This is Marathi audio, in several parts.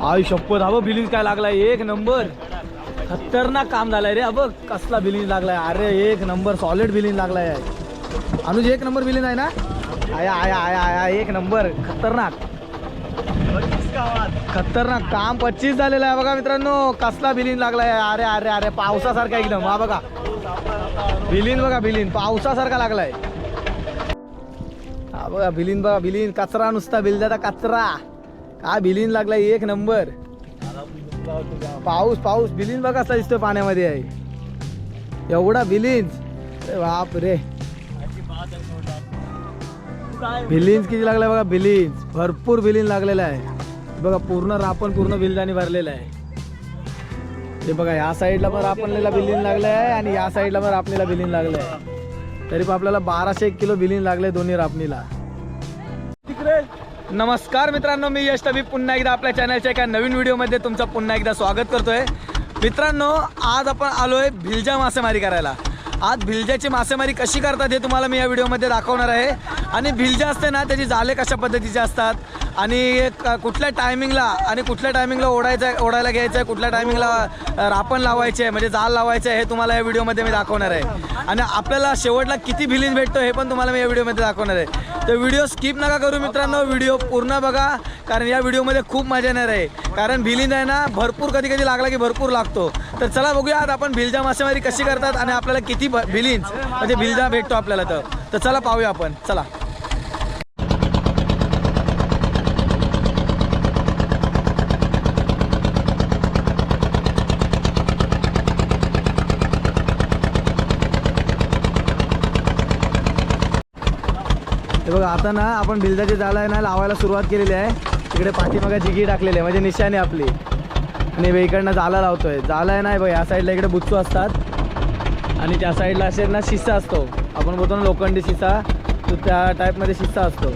आई शपथ हा बघ बिलिंग काय लागलाय? एक नंबर. खतरनाक काम झालंय रे हा बघ कसला बिलिंग लागलाय. अरे एक नंबर सॉलिड बिलिंग लागलाय. अनुज एक नंबर बिलिंग आहे ना? आया आया आया आया एक नंबर. खतरनाक. खतरनाक काम पच्चीस झालेलं आहे बघा मित्रांनो. कसला बिलिंग लागलाय? अरे अरे अरे पावसासारखा एकदम हा बघा. बिलिंग बघा बिलिंग पावसासारखा लागलाय. हा बघा बिलिंग बघा बिलिंग कचरा नुसता बिलदाचा कचरा. काय बिलिन लागलाय? एक नंबर. पाऊस पाऊस. बिलिन बघा कसा दिसतोय पाण्यामध्ये आहे. एवढा बिलिन. बाप रे. बिलिन्स किती लागलाय बघा? बिलिन्स. भरपूर बिलिन लागलेला आहे. बघा पूर्ण रापण पूर्ण बिलदानी भरलेलं आहे. ते बघा या साईडला पण रापणलेला बिलिन लागलं आहे आणि या साईडला पण रापणीला बिलिन लागलं आहे तरी पण आपल्याला बाराशे एक किलो बिलिन लागले दोन्ही रापणीला. नमस्कार मित्रांनो मी यश तबी पुन्हा एकदा आपल्या चॅनलच्या एका नवीन व्हिडिओमध्ये तुमचं पुन्हा एकदा स्वागत करतोय. मित्रांनो आज आपण आलोय भिलजा मासेमारी करायला. आज भिलजाची मासेमारी कशी करतात हे तुम्हाला मी या व्हिडिओमध्ये दाखवणार आहे. आणि भिलजा असते ना त्याची जाळे कशा पद्धतीचे असतात? आणि कुठल्या टायमिंगला आणि कुठल्या टायमिंगला ओढायचं आहे ओढायला घ्यायचं आहे कुठल्या टायमिंगला रापण लावायचे आहे म्हणजे जाल लावायचं आहे हे तुम्हाला या व्हिडिओमध्ये मी दाखवणार आहे. आणि आपल्याला शेवटला किती भिलीन भेटतो हे पण तुम्हाला मी या व्हिडिओमध्ये दाखवणार आहे. तर व्हिडिओ स्किप नका करू मित्रांनो. व्हिडिओ पूर्ण बघा. कारण या व्हिडिओमध्ये खूप मजा येणार आहे. कारण भिलीन आहे ना भरपूर कधी कधी लागला की भरपूर लागतो. तर चला बघूया आज आपण भिलजा मासेमारी कशी करतात आणि आपल्याला किती भ- म्हणजे भिलजा भेटतो आपल्याला तर. तर चला पाहूया आपण. चला. हे बघा आता ना आपण भिलजाची जाळं आहे ना लावायला सुरुवात केलेली आहे. तिकडे पाठीमागे जिगी टाकलेली आहे म्हणजे निशाणी आपली. आणि इकडनं जाळं लावतोय. जाळं आहे ना हे बघ या साईडला इकडे बुच्चू असतात. आणि त्या साईडला असे ना शिस्सा असतो. आपण बोलतो ना लोखंडी शिस्सा तो त्या टाईपमध्ये शिस्सा असतो.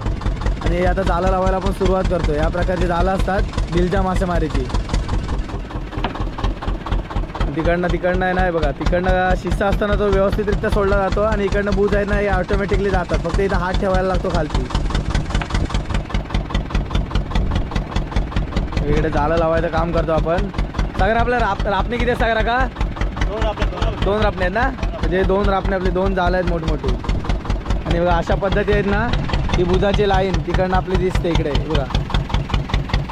आणि हे आता जाळं लावायला आपण सुरुवात करतो या प्रकारची जाळं असतात बिलच्या मासेमारीची. तिकडनं तिकडनं आहे ना बघा तिकडनं शिस्सा असताना तो व्यवस्थितरित्या सोडला जातो आणि इकडनं बूज आहे ना हे ऑटोमॅटिकली जातात. फक्त इथं हात ठेवायला लागतो खालती. इकडे जाळं लावायचं काम करतो आपण. सागर आपल्या राप रापणी किती आहे सागर का दोन रापणे आहेत ना? म्हणजे दोन रापणे आपले दोन जाळं आहेत मोठमोठी. आणि बघा अशा पद्धती आहेत ना ही बुजाची लाईन तिकडनं आपली दिसते इकडे बघा.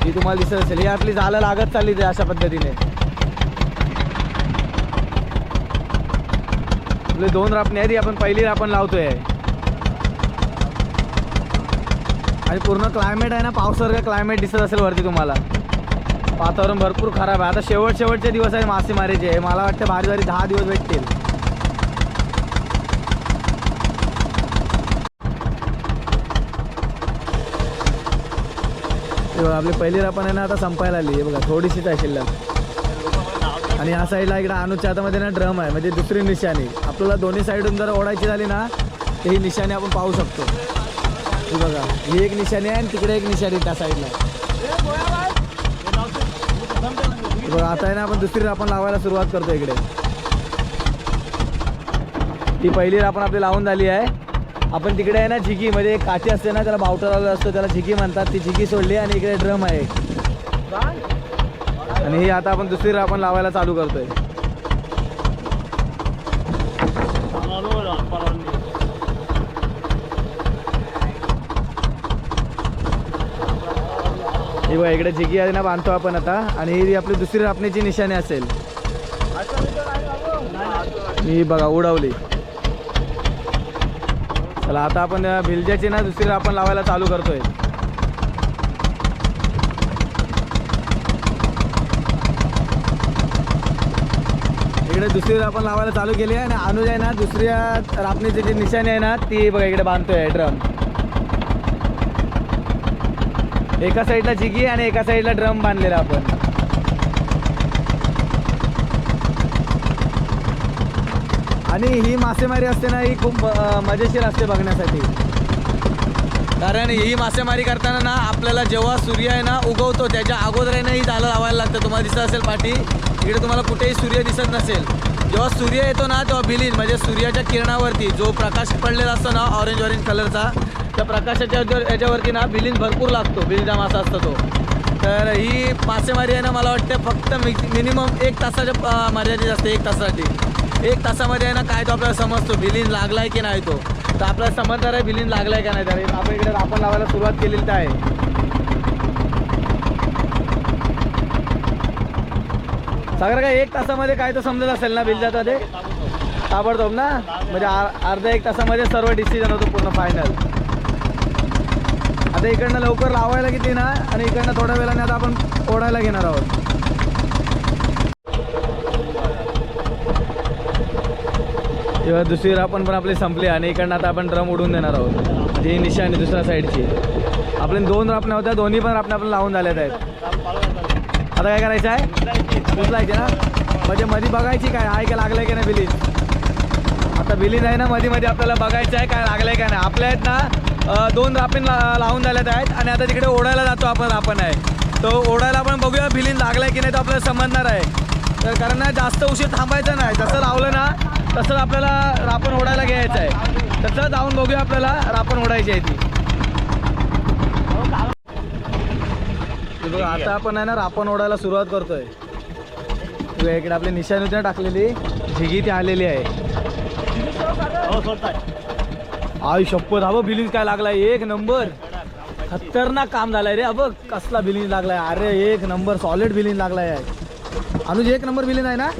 ही तुम्हाला दिसत असेल. ही आपली जाळं लागत चालली ते अशा पद्धतीने. आपले दोन रापणे आहेत आपण पहिली रापण लावतोय. आणि पूर्ण क्लायमेट आहे ना पावसासारखं क्लायमेट दिसत असेल वरती तुम्हाला. वातावरण भरपूर खराब आहे. आता शेवट शेवटचे दिवस आहेत मासेमारीचे. मला वाटतं भारी भारी दहा दिवस भेटतील. आपली पहिली रापण आहे ना आता संपायला आली. आहे बघा थोडीशीच आहे शिल्लक. आणि या साईडला इकडे अनुच्या हातामध्ये ना ड्रम आहे म्हणजे दुसरी निशाणी. तुला दोन्ही साईडून जर ओढायची झाली ना तर ही निशाणी आपण पाहू शकतो. ही बघा ही एक निशाणी आहे आणि तिकडे एक निशाणी त्या साईडला. बघा आता आहे ना आपण दुसरी आपण लावायला सुरुवात करतो इकडे. ती पहिली आपण आपली लावून झाली आहे. आपण तिकडे आहे ना झिगी म्हणजे एक काठी असते ना त्याला बावटा लावला असतो त्याला झिगी म्हणतात. ती झिगी सोडली आणि इकडे ड्रम आहे. आणि ही आता आपण दुसरी आपण लावायला चालू करतोय. ही बघा इकडे जिगी आहे ना बांधतो आपण आता. आणि ही आपली दुसरी रापणीची निशाणी असेल. ही बघा उडवली. चला आता आपण भिलज्याची ना दुसरी आपण लावायला चालू करतोय. इकडे दुसरी आपण लावायला चालू केली आहे आणि अनुज आहे ना दुसऱ्या रापणीची जी निशाणी आहे ना ती बघा इकडे बांधतोय ड्रम. एका साईडला जिगी आणि एका साईडला ड्रम बांधलेला आपण. आणि ही मासेमारी असते ना ही खूप मजेशीर असते बघण्यासाठी. कारण ही मासेमारी करताना ना आपल्याला जेव्हा सूर्य आहे ना उगवतो त्याच्या अगोदर आहे ना ही झालं लावायला लागतं तुम्हाला दिसत असेल पाठी इकडे तुम्हाला कुठेही सूर्य दिसत नसेल. जेव्हा सूर्य येतो ना तेव्हा बिलीन म्हणजे सूर्याच्या किरणावरती जो प्रकाश पडलेला असतो ना ऑरेंज ऑरेंज कलरचा त्या प्रकाशाच्या याच्यावरती ना बिलिंग भरपूर लागतो बिलचा मासा असतो तो. तर ही मासेमारी आहे ना मला वाटतं फक्त मि मिनिमम एक तासाच्या अं, मर्यादित असते एक तासासाठी. एक तासामध्ये आहे ना काय तो आपल्याला समजतो बिलिन लागला आहे की नाही तो. तर आपल्याला समजणार आहे लागला आहे का नाही तर आपण इकडे आपण लावायला सुरुवात केलेली तर आहे. सागर काय एक तासामध्ये काय तर समजत असेल ना बिल ते ताबडतोब ना? म्हणजे अर्ध्या एक तासामध्ये सर्व डिसिजन होतो पूर्ण फायनल आता इकडनं लवकर लावायला किती ना आणि इकडनं थोड्या वेळाने आता आपण ओढायला घेणार आहोत. तेव्हा दुसरी आपण पण आपली संपली आणि इकडनं आता आपण ड्रम उडून देणार आहोत. जी निशाणी दुसऱ्या साईडची. आपले दोन रापण्या होत्या दोन्ही पण रापण्या आपण लावून झाल्यात आहेत. आता काय करायचं आहे? उचलायचे ना? म्हणजे मध्ये बघायची काय आहे का लागलंय की नाही बिलीज आता बिलीज आहे ना मध्ये मध्ये आपल्याला बघायचं आहे काय लागलंय का नाही. आपल्या आहेत ना दोन रापीन ला लावून झाल्यात आहेत आणि आता तिकडे ओढायला जातो आपण आपण आहे. तो ओढायला आपण बघूया बिलीन लागलाय की नाही तो आपल्याला समजणार आहे. तर कारण ना जास्त उशीर थांबायचं नाही. जसं लावलं ना तसंच आपल्याला रापण ओढायला घ्यायचं आहे. तसं जाऊन बघूया आपल्याला रापण ओढायची आहे ती. हे बघा आता आपण आहे ना रापण ओढायला सुरुवात करतोय. इकडे आपली निशाणी टाकलेली झिगी ती आलेली आहे. आई शपथ हा बिलिंग काय लागलाय? एक नंबर. खतरनाक काम झालंय रे. अब कसला बिलिंग लागलाय? अरे एक नंबर सॉलिड बिलिंग लागलाय. अनुज एक नंबर बिलिंग आहे ना?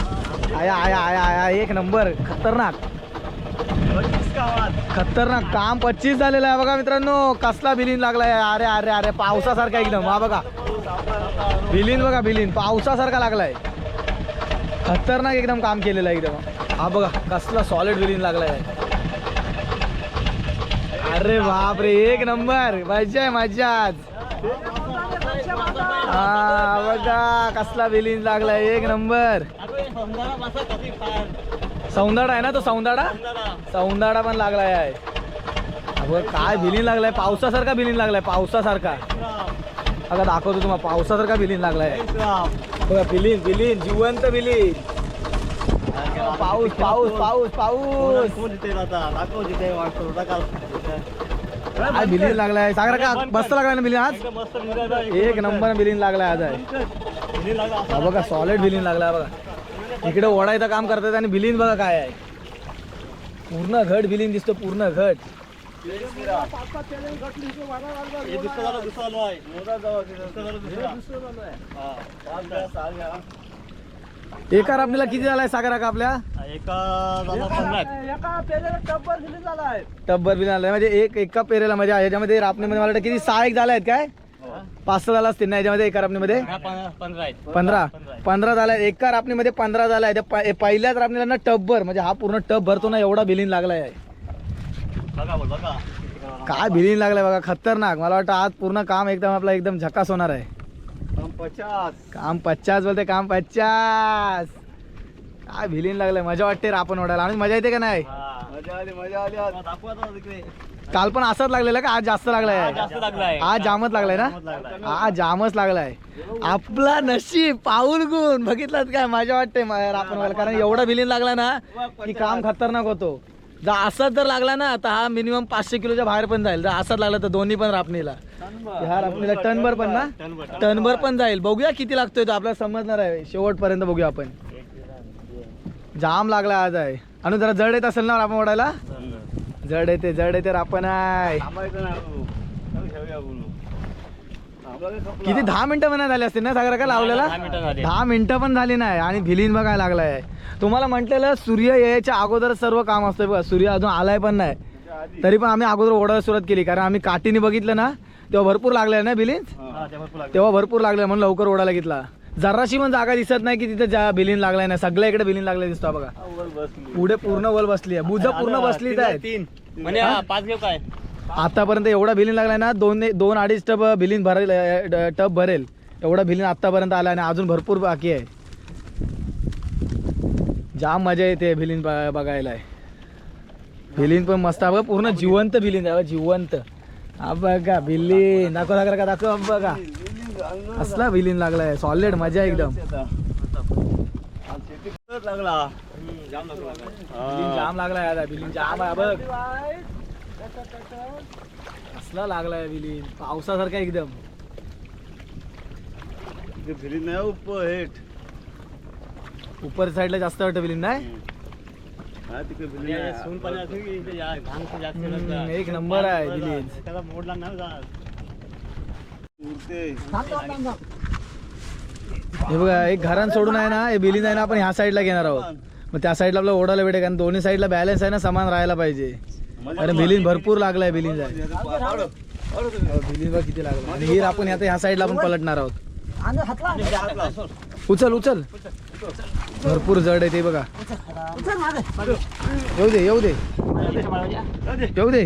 आया आया आया आया एक नंबर. खतरनाक. खतरनाक. काम पच्चीस झालेलं आहे बघा मित्रांनो. कसला बिलिंग लागलाय? अरे अरे अरे पावसासारखा एकदम. हा बघा. बिलिंग बघा बिलिंग. पावसासारखा लागलाय. खतरनाक एकदम काम केलेलं आहे एकदम. हा बघा कसला सॉलिड बिलिंग लागलाय. अरे बाप रे एक नंबर. मजा आहे मजाच हा बघा कसला बिलिंग लागलाय एक नंबर. सौंदाडा आहे ना तो सौंदाडा? सौंदाडा पण लागलाय आहे. अगं काय बिलिंग लागलाय? पावसासारखा बिलिंग लागलाय पावसासारखा. अगं दाखवतो तुम्हाला पावसासारखा बिलिंग लागलाय. बघा बिलिंग बिलिंग जिवंत बिलिंग पाऊस पाऊस पाऊस पाऊस. काय बिलीन लागलाय सागर का मस्त लागलाय ना बिलीन आज एक नंबर बिलीन लागलाय आज आहे हा बघा सॉलिड बिलीन लागलाय बघा इकडे ओढायचं काम करतात आणि बिलीन बघा काय आहे पूर्ण घट बिलीन दिसतो पूर्ण घट एका आपल्याला किती झालाय सागरा का आपल्या? टब्बर बिल आलाय. म्हणजे एक एका पेरेला म्हणजे याच्यामध्ये रापणीमध्ये मला वाटतं किती सहा एक झाला आहेत काय? पाच सहा झाला असतील ना याच्यामध्ये एका रापणीमध्ये पंधरा पंधरा. झाला. एका रापणीमध्ये पंधरा झाला आहे पहिल्याच रापणीला ना टब्बर. म्हणजे हा पूर्ण टब भरतो ना एवढा बिलीन लागलाय. आहे काय बिलीन लागलाय बघा. खतरनाक. मला वाटतं आज पूर्ण काम एकदम आपला एकदम झकास होणार आहे. काम पच्चास बोलते काम पच्चास काय भिलीन लागलंय मजा वाटते रापण ओढायला. आणि मजा येते का नाही? काल पण असाच लागलेला का? आज जास्त लागलाय? आज जामच लागलाय ना? आज जामच लागलाय. आपला नशीब पाऊल गुण. बघितलं काय? मजा वाटते रापण ओढायला. कारण एवढा भिलीन लागला ना की काम खतरनाक होतो. जर असाच जर लागला ना तर हा मिनिमम पाचशे किलोच्या बाहेर पण जाईल. जर असाच लागला तर दोन्ही पण रापणीला. ह्या रापणीला टनभर पण ना? टनभर पण जाईल. बघूया किती लागतोय तो. आपल्याला समजणार आहे. शेवटपर्यंत बघूया आपण. जाम लागला आज आहे. आणि जरा जड येत असेल ना आपण ओढायला? जड येते जड येते आपण आहे. किती दहा मिनिटं पण झाली असतील ना सागर का लावलेला? दहा मिनिटं पण झाली नाही आणि भिलीन बघायला लागलाय. तुम्हाला म्हटलेलं सूर्य यायच्या अगोदर सर्व काम असतं बघा. सूर्य अजून आलाय पण नाही. तरी पण आम्ही अगोदर ओढायला सुरुवात केली. कारण आम्ही काठीने बघितलं ना तेव्हा भरपूर लागले ना बिलीन तेव्हा भरपूर लागले म्हणून लवकर ओढायला घेतला. जराशी पण जागा दिसत नाही की तिथे ज्या बिलीन लागलाय ना सगळ्या इकडे बिलीन लागलाय दिसतो बघा. पुढे पूर्ण वल बसली आहे बुज पूर्ण बसलीच आहे म्हणजे हा, पाच घेऊ काय? आतापर्यंत एवढा बिलिंग लागलाय ना दोन दोन अडीच टब बिलिंग भरेल टब भरेल. एवढा बिलिंग आतापर्यंत आला आणि अजून भरपूर बाकी आहे. जाम मजा येते बिलिंग बघायला. बिलिंग पण मस्त आहे. बघा पूर्ण जिवंत बिलिंग आहे. जिवंत. हा बघा बिलिंग दाखव दाखव का दाखव बघा. असला बिलिंग लागलाय. सॉलिड मजा एकदम. लागला. जाम लागलाय आता. बिलिंग जाम आहे बघ. असला लागलाय बिलिंग पावसासारखा एकदम. फिरी नाही उप हेट उपर साईडला जास्त वाटतं बिलिंग नाही? हा तिकडे फिरी हम्म. एक नंबर आहे बिलिंग त्याला. उरते. हे बघा एक घरान सोडून आहे ना हे बिलिंग आहे ना आपण ह्या साईडला घेणार आहोत. मग त्या साईडला आपल्याला ओढायला भेटेल कारण दोन्ही साईडला बॅलन्स आहे ना समान राहायला पाहिजे. कारण बिलिंग भरपूर लागलाय बिलिंग बिलिंग किती लागला? आणि हिर आपण आता ह्या साईडला आपण पलटणार आहोत. उचल उचल भरपूर जड आहे ते बघा. येऊ दे येऊ दे. येऊ दे.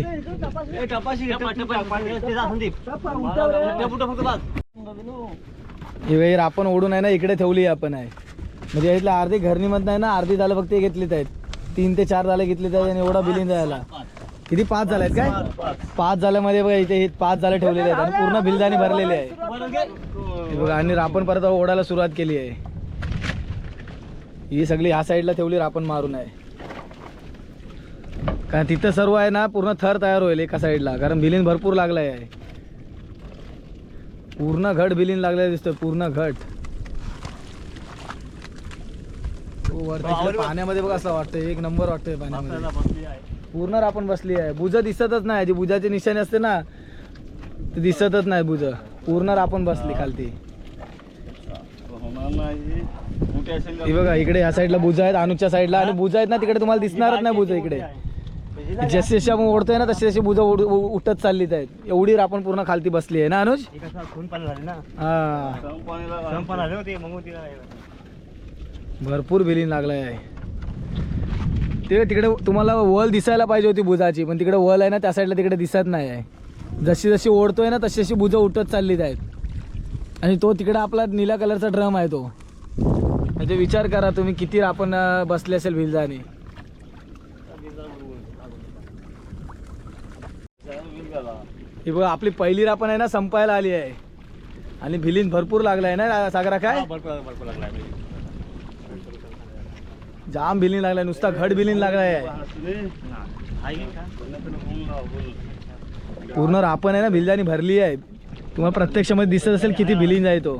ही वेळ आपण ओढून आहे ना इकडे ठेवली आपण आहे. म्हणजे इथल्या अर्धी घरणीमधनं आहे ना अर्धी झालं फक्त घेतलीत आहेत. तीन ते चार झाले घेतलीत आहेत आणि एवढा बिलिंग जायला किती पाच झाले आहेत काय? पाच झाल्यामध्ये बघा इथे हे पाच झाले ठेवलेले आहेत. आणि पूर्ण भिलदानी भरलेली आहे. हे बघा आणि आपण परत ओढायला सुरुवात केली आहे. ही सगळी ह्या साईडला ठेवली आपण मारून आहे. कारण तिथं सर्व आहे ना पूर्ण थर तयार होईल एका साईडला कारण भिलीन भरपूर लागलाय. आहे पूर्ण घट भिलीन लागलेला दिसतोय पूर्ण घट. हो, वरती पाण्यामध्ये बघ असं वाटतंय. एक नंबर वाटतंय पाण्यामध्ये. पूर्ण आपण बसली आहे. बुज दिसतच नाही. जी बुजाची निशाणी असते ना ते दिसतच नाही बुज पूर्ण आपण बसली खालती? ही बघा इकडे या साईडला बुजा आहेत अनुच्या साईडला. आणि बुजा आहेत ना तिकडे तुम्हाला दिसणारच नाही बुजा इकडे. जसे जसे आपण ओढतोय ना तसे तसे बुजा उ- उठत चाललीत आहेत. एवढी आपण पूर्ण खालती बसली आहे ना अनुज? हे हा. भरपूर बिलिंग लागलाय. ते तिकडे तुम्हाला वल दिसायला पाहिजे होती बुजाची पण तिकडे वल आहे ना त्या साईडला तिकडे दिसत नाही आहे. जशी जशी ओढतोय ना तशी तशी बुजं उठत चाललीत आहेत. आणि तो तिकडे आपला निळ्या कलरचा ड्रम आहे तो. म्हणजे विचार करा तुम्ही किती आपण बसले असेल भिलजाने ही बघा आपली पहिली रापण आहे ना संपायला आली आहे. आणि भिलीन भरपूर लागलाय आहे ना सागरा काय? भरपूर भरपूर जाम बिलिंग लागलाय नुसता घड बिलिंग लागलाय. पूर्ण रापण आहे ना भिलजानी भरली आहे. तुम्हाला प्रत्यक्षामध्ये दिसत असेल किती बिलिंग आहे तो.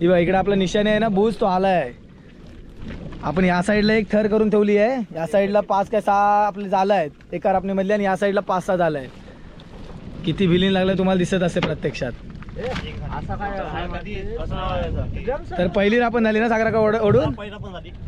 ही इकडे आपला निशाणे आहे ना बुज तो आलाय. आपण या साईडला एक थर करून ठेवली आहे. या साईडला पाच काय सहा आपले झालं आहेत. एका रापणीमधले आणि या साईडला पाच सहा झाला आहे किती बिलिंग लागलं तुम्हाला दिसत असेल प्रत्यक्षात. तर पहिली रापण झाली ना सागरा का ओढ ओढून?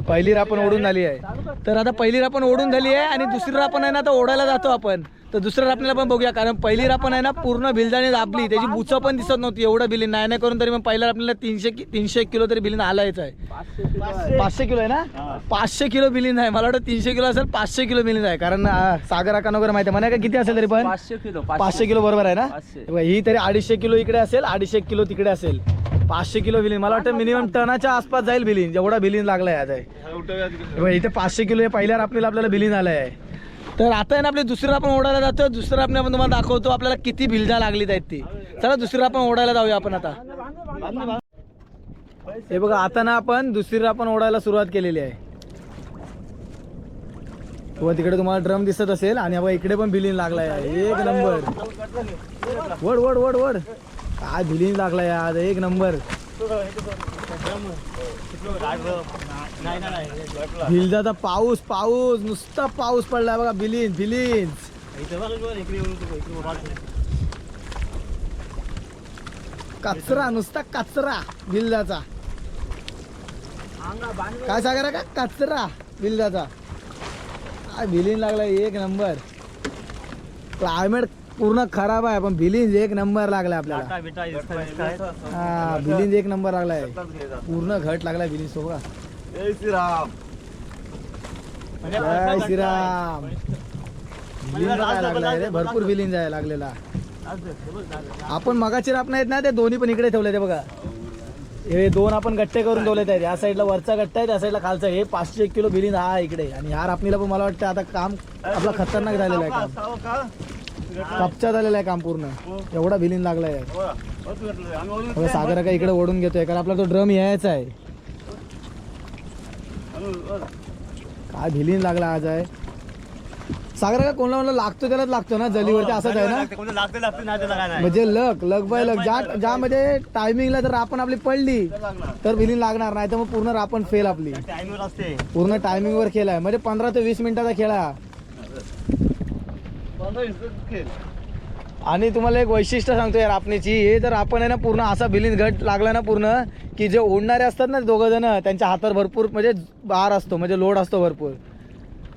पहिली रापण ओढून झाली आहे. तर आता पहिली रापण ओढून झाली आहे आणि दुसरी रापण आहे ना आता ओढायला जातो आपण. तर दुसऱ्या रापणीला पण बघूया कारण पहिली रापण आहे ना पूर्ण भिलजाने दाबली त्याची बुचं पण दिसत नव्हती एवढं बिलीन नाही नाही करून तरी मग पहिल्या रापणीला तीनशे तीनशे एक किलो तरी बिलीन आलायच आहे. पाचशे किलो आहे ना? पाचशे किलो बिलीन आहे. मला वाटतं तीनशे किलो असेल पाचशे किलो बिलीन आहे. कारण सागर आकान वगैरे माहिती आहे. म्हणा का किती असेल तरी पण? पाचशे किलो पाचशे. किलो बरोबर आहे ना. हे तरी अडीचशे किलो इकडे असेल अडीचशे किलो तिकडे असेल. पाचशे किलो बिलीन मला वाटतं मिनिमम टनाच्या आसपास जाईल बिलीन जेवढा बिलीन लागलाय आज आहे. इथे पाचशे किलो हे पहिल्या रापणीला आपल्याला बिलीन आलंय. आहे तर आता आहे ना आपली दुसरं आपण ओढायला जातो दुसरं आपण आपण तुम्हाला दाखवतो आपल्याला किती भिलजा लागली आहेत ती. चला दुसरं आपण ओढायला जाऊया आपण आता. हे बघा आता ना आपण दुसरी आपण ओढायला सुरुवात केलेली आहे. व तिकडे तुम्हाला ड्रम दिसत असेल आणि बघा इकडे पण भिलीन लागलाय. एक नंबर. वड वड वड वड. काय भिलीन लागलाय आज? एक नंबर. भिलजाचा पाऊस पाऊस नुसता पाऊस पडलाय बघा बिलीन बिलीन. कचरा नुसता कचरा बिलदाचा काय सांगा का? कचरा बिलदाचा काय बिलीन लागलाय एक नंबर. क्लायमेट पूर्ण खराब आहे पण बिलीन एक नंबर लागलाय आपल्याला. हा बिलीन एक नंबर लागलाय. पूर्ण घट लागलाय बिलीन सो बघा जय श्रीराम. जय श्रीराम. बिलीन काय लागलाय रे भरपूर बिलीन जाय लागलेला. आपण मगाची रापण आहेत ना ते दोन्ही पण इकडे ठेवले ते बघा. हे दोन आपण गट्टे करून ठेवले आहेत. या साईडला वरचा गट्टा आहे त्या साईडला खालचा हे पाचशे एक किलो बिलीन हा आहे इकडे. आणि ह्या रापणीला पण मला वाटतं आता काम आपला खतरनाक झालेलं आहे काम. कपचा झालेला आहे काम पूर्ण. एवढा बिलीन लागलाय. सागर का इकडे ओढून घेतोय कारण आपला तो ड्रम यायचा आहे. काय भिलीन लागला आज आहे. सागर का कोणाला कोणाला लागतो त्यालाच लागतो ना जलीवरती असंच आहे ना? म्हणजे लक लक बाय लक. ज्या ज्यामध्ये टायमिंगला जर आपण आपली पडली तर बिलिंग लागणार नाही तर मग पूर्ण रापण फेल आपली. पूर्ण टायमिंग वर खेळ आहे म्हणजे पंधरा ते वीस मिनिटाचा खेळ आहे हा. आणि तुम्हाला एक वैशिष्ट्य सांगतो यार आपणीची हे जर आपण आहे ना पूर्ण असा बिलिंग घट लागला ना पूर्ण की जे ओढणारे असतात ना दोघं जण त्यांच्या हातावर भरपूर म्हणजे बार असतो म्हणजे लोड असतो भरपूर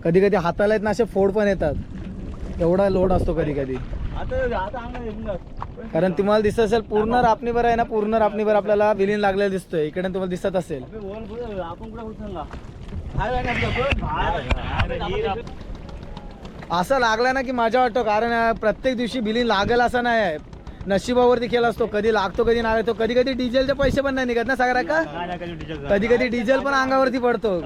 कधी कधी हाताला येत ना असे फोड पण येतात एवढा लोड असतो कधी कधी कारण तुम्हाला दिसत असेल पूर्ण रापणीवर आहे ना पूर्ण रापणीवर आपल्याला विलीन लागलेलं दिसतोय इकडे तुम्हाला दिसत असेल असं लागला ना की मजा वाटतो कारण प्रत्येक दिवशी बिलिंग लागेल असं नाही आहे. नशिबावरती खेळ असतो कधी लागतो कधी नाही लागतो कधी कधी डिझेलचे पैसे पण नाही निघत ना सागरा का? कधी. कधी डिझेल पण अंगावरती पडतो.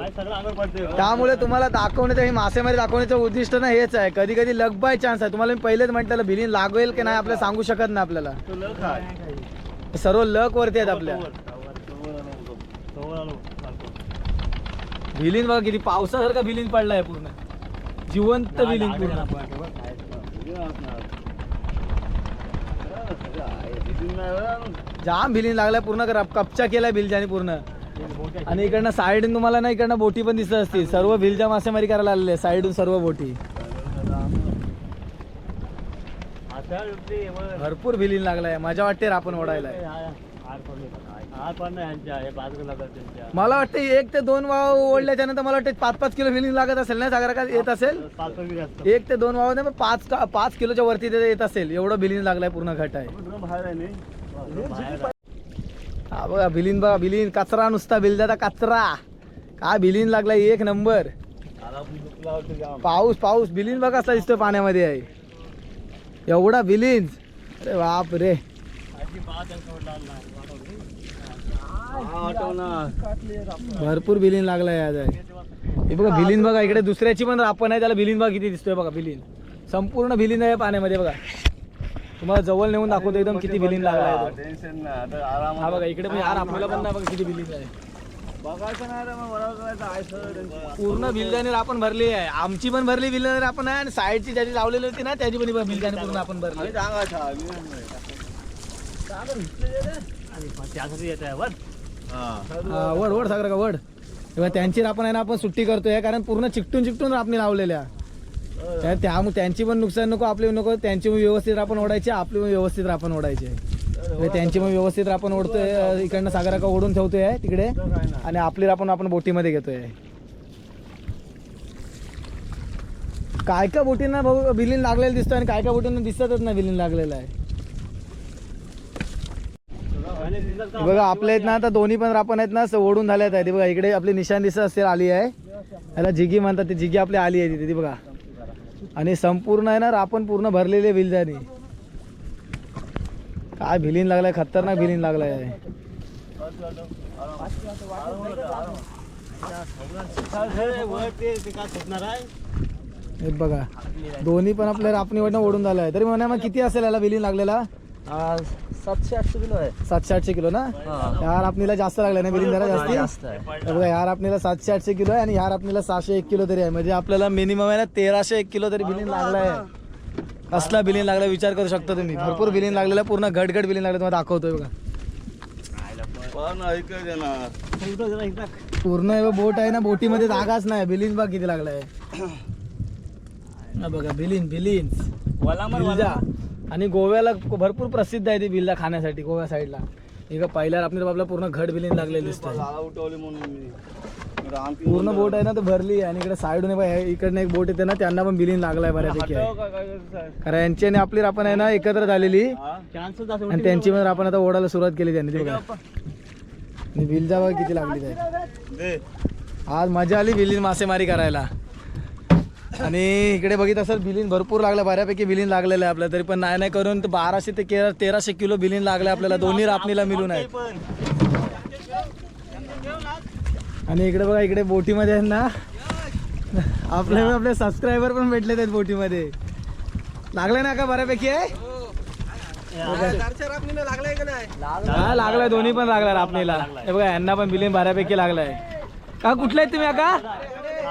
त्यामुळे तुम्हाला दाखवण्याचं हे मासेमारी दाखवण्याचं उद्दिष्ट ना हेच आहे. कधी कधी लक बाय चान्स आहे. तुम्हाला मी पहिलेच म्हटलं बिलिंग लागेल की नाही आपल्याला सांगू शकत नाही आपल्याला. सर्व लक वरती आहेत आपल्या. बिलिंग बघा किती पावसासारखा बिलिंग पडलाय पूर्ण. जिवंत बिलिंग पूर्ण. जाम बिलिंग लागलाय पूर्ण कप- कपचा केलाय बिलजाने पूर्ण. आणि इकडनं साईडून तुम्हाला ना इकडनं बोटी पण दिसत असतील. सर्व भिलच्या मासेमारी करायला आलेले साईडून सर्व बोटी. भरपूर बिलिंग लागलाय. मजा वाटते रे आपण ओढायला. हे मला वाटतं एक ते दोन वाव ओढल्याच्या नंतर मला वाटतं पाच पाच किलो बिलिंग लागत असेल ना सागरा का येत असेल? एक ते दोन वाव नाही पण पाच का- पाच किलोच्या वरती ते येत असेल. एवढं बिलिंग लागलाय पूर्ण घट आहे. बाहेर आहे नाही. बाहेर आहे. हा बघा बिलिंग बघा बिलिंग कचरा नुसता बिलजाचा कचरा. काय बिलिंग लागलाय? एक नंबर. पाऊस पाऊस. बिलिंग बघा कसा दिसतोय पाण्यामध्ये आहे. एवढा बिलिंग अरे बाप रे भरपूर बिलिंग लागलाय आज आहे. हे बघा बिलिंग बघा इकडे दुसऱ्याची पण रापण आहे त्याला बिलिंग बघा किती दिसतोय बघा बिलिंग संपूर्ण बिलिंग आहे पाण्यामध्ये बघा. तुम्हाला जवळ नेऊन दाखवतो एकदम किती बिलिंग लागलाय हा बघा इकडे पण यार आपल्याला पण बघा किती बिलिंग आहे. पूर्ण बिलजाने आपण भरली आहे. आमची पण भरली बिलजाने आपण आहे आणि साईडची ज्याची लावलेली होती ना त्याची पण बिलजाने पूर्ण आपण भरली. त्यासाठी येत आहे हा, वड वड सागर का वड. तेव्हा त्यांची आपण आहे ना आपण सुट्टी करतोय कारण पूर्ण चिकटून चिकटून आपण लावलेल्या. त्या- त्यांची पण नुकसान नको आपली पण नको त्यांची पण व्यवस्थित आपण ओढायची आपली पण व्यवस्थित आपण ओढायचे. म्हणजे त्यांची पण व्यवस्थित आपण ओढतोय अं, इकडनं सागरा का ओढून ठेवतोय तिकडे. आणि आपली आपण आपण बोटीमध्ये घेतोय. काय काय बोटींना भाऊ बिलिंग लागलेलं दिसतं आणि काय काय बोटींना दिसतच नाही बिलिंग लागलेलं आहे हे बघा आपल्या आहेत ना आता दोन्ही पण रापण आहेत ना ओढून झाल्यात आहे बघा इकडे आपली निशान दिसत असेल आली आहे. याला जिगी म्हणतात ती जिगी आपली आली आहे तिथे ती बघा. आणि संपूर्ण आहे ना रापण पूर्ण भरलेले विलजानी काय भिलीन लागलाय खतरनाक भिलीन लागलाय. हे बघा दोन्ही पण आपल्या रापणीवरनं ओढून झालं आहे तरी म्हणा मग किती असेल याला भिलीन लागलेला? सातशे आठशे किलो आहे. सातशे आठशे किलो ना? ह्या रापणीला जास्त लागलाय ना बिलीन जरा जास्ती? हे बघा ह्या रापणीला सातशे आठशे किलो आहे आणि ह्या रापणीला सहाशे एक किलो तरी आहे. म्हणजे आपल्याला मिनिमम आहे ना तेराशे एक किलो तरी बिलीन लागलाय. कसला बिलीन लागला विचार करू शकता तुम्ही. भरपूर बिलीन लागलेला पूर्ण घटघट बिलीन लागलं तुम्हाला दाखवतोय बघा. पूर्ण हे बोट आहे ना बोटीमध्ये जागाच नाही. बिलीन बघ किती लागलाय. हा बघा बिलीन बिलीन बिल्जा. आणि गोव्याला भरपूर प्रसिद्ध आहे ती बिल्ला खाण्यासाठी गोव्या साईडला. इकडे पहिल्या आपल्या बाबला पूर्ण घट बिलीन लागलेली दिसतंय उठवली म्हणून मी. रामपी पूर्ण बोट आहे ना तर भरली आहे. आणि इकडे साईडून इकडनं एक बोट येते ना त्यांना पण बिलीन लागलाय बऱ्यापैकी कारण यांची आणि आपली आपण आहे ना एकत्र झालेली. चान्सच आणि त्यांची पण आपण आता ओढायला सुरुवात केली त्यांनी ते बघा. आणि बिलजा बघा किती लागली काय आज मजा आली बिलीन मासेमारी करायला. आणि इकडे बघित असेल बिलिन भरपूर लागलं बऱ्यापैकी बिलीन लागलेलं आहे आपल्या तरी पण नाही नाही करून तर बाराशे ते केरा तेराशे किलो बिलीन लागले आपल्याला. दोन्ही रापणीला मिळून आहे आणि इकडे बघा इकडे बोटीमध्ये आहेत ना. आपल्याला आपले सबस्क्रायबर पण भेटले आहेत बोटीमध्ये. लागले ना का बऱ्यापैकी आहे? हा लागलाय. दोन्ही पण लागलाय रापणीला. हे बघा यांना पण बिलीन बऱ्यापैकी लागलाय. का कुठले आहेत तुम्ही का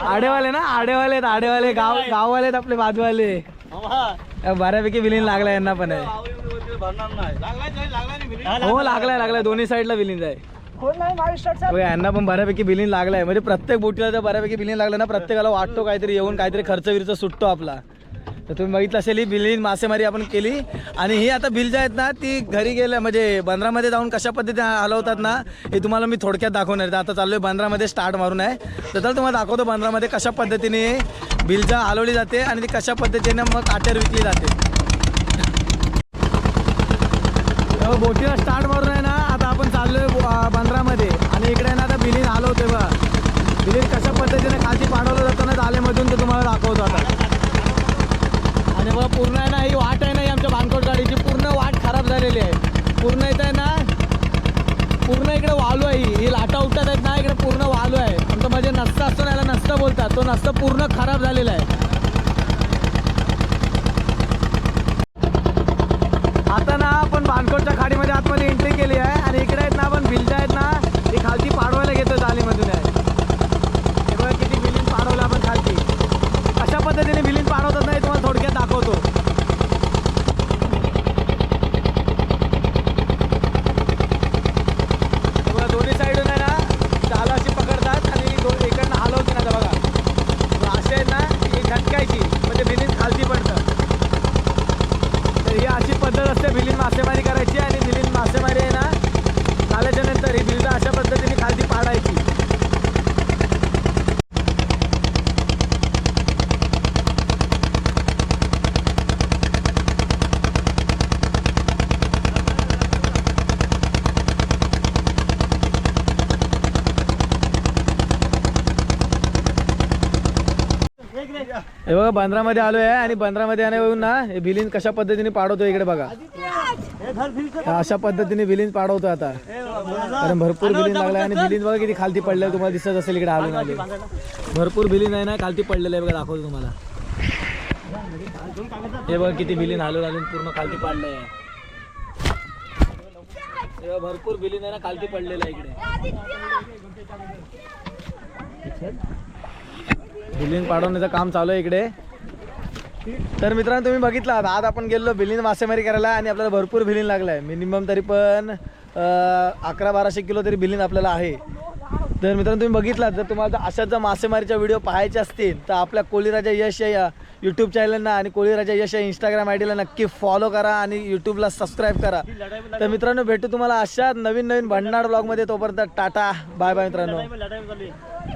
आडेवाले ना आडेवाले आहेत आडेवाले गाव गाववाले आहेत आपले बाजूवाले. बऱ्यापैकी विलीन लागला यांना पण आहे. हो लागलाय लागलाय. दोन्ही साईडला विलीन आहे. यांना पण बऱ्यापैकी बिलिंग लागलाय. म्हणजे प्रत्येक बोटीला तर बऱ्यापैकी बिलिंग लागलं ना प्रत्येकाला वाटतो काहीतरी येऊन काहीतरी खर्च विर्च सुटतो आपला. तर तुम्ही बघितलं असेल ही बिलीन मासेमारी आपण केली. आणि ही आता बिल ज्या आहेत ना ती घरी गेल्या म्हणजे बंदरामध्ये जाऊन कशा पद्धतीने हलवतात ना हे तुम्हाला मी थोडक्यात दाखवणार आहे. तर आता चाललोय बंदरामध्ये स्टार्ट मारून आहे. तर चला तुम्हाला दाखवतो बंदरामध्ये कशा पद्धतीने बिलजा हलवली जाते आणि ती कशा पद्धतीने मग आचार विकली जाते. बोटीला स्टार्ट मारून आहे ना आता आपण चाललोय आहे बंदरामध्ये. आणि इकडे आहे ना आता बिलीन हलवतोय बघा. बिलीन कशा पद्धतीने खालची पाडवलं जातं ना जालेमधून ते तुम्हाला दाखवतो आता आणि बघा पूर्ण आहे ना ही वाट आहे ना ही आमच्या बांधकोट गाडीची पूर्ण वाट खराब झालेली आहे. पूर्ण इथं आहे ना पूर्ण इकडे वालू आहे ही. ही लाटा उठतात आहेत ना इकडे पूर्ण वालू आहे. आमचं म्हणजे नसतं असतो ना याला नसतं बोलतात. तो नसतं पूर्ण खराब झालेला आहे आता ना आपण बानकोटच्या खाडीमध्ये आतमध्ये एंट्री केली आहे आणि इकडे आहेत ना आपण भिलजा आहेत ना ती खालती पाडवायला घेतो जालीमधून आहे हे बघा किती बिलिंग पाडवलं आपण खालती कशा पद्धतीने बिलिंग पाडवतात नाही तुम्हाला थोडक्यात दाखवतो हे बघा दोन्ही साईडून आहे ना चाल अशी पकडतात आणि दो इकडनं हलवते ना बघा मग असे आहेत ना ही झटकायची म्हणजे बिलिंग खालती पडतं तर ही अशी पद्धत असते विलीन मासेमारी करायची आणि विलीन मासेमारी आहे ना झाल्याच्यानंतर ही बिल्ड अशा पद्धतीने खालती पाडायची हे बघा बंदरामध्ये आलोय आणि बंदरामध्ये आणि येऊन ना हे बिलीन कशा पद्धतीने पाडवतो इकडे बघा. अशा पद्धतीने बिलीन पाडवतो आता. कारण भरपूर बिलीन लागलाय आणि बिलीन बघा किती खालती पडले तुम्हाला दिसत असेल इकडे आलो आले भरपूर बिलीन आहे ना खालती पडलेलं आहे बघा दाखवतो तुम्हाला. हे बघा किती बिलीन हलून हलून पूर्ण खालती पाडलंय. आहे भरपूर बिलीन आहे ना खालती पडलेलं आहे इकडे. बिलिंग पाडवण्याचं काम चालू आहे इकडे. तर मित्रांनो तुम्ही बघितलं आज आपण गेलो बिलिंग मासेमारी करायला आणि आपल्याला भरपूर बिलिंग लागलाय. मिनिमम तरी पण अकरा बाराशे किलो तरी बिलिंग आपल्याला आहे. तर मित्रांनो तुम्ही बघितलात जर तुम्हाला अशाच जर मासेमारीच्या व्हिडिओ पाहायचे असतील तर आपल्या कोळीराजा यश या यूट्यूब चॅनलना आणि कोळीराजा यश या इंस्टाग्राम आय डीला नक्की फॉलो करा आणि यूट्यूबला सबस्क्राईब करा. तर मित्रांनो भेटू तुम्हाला अशा नवीन नवीन भंडार ब्लॉगमध्ये तोपर्यंत टाटा. बाय बाय मित्रांनो.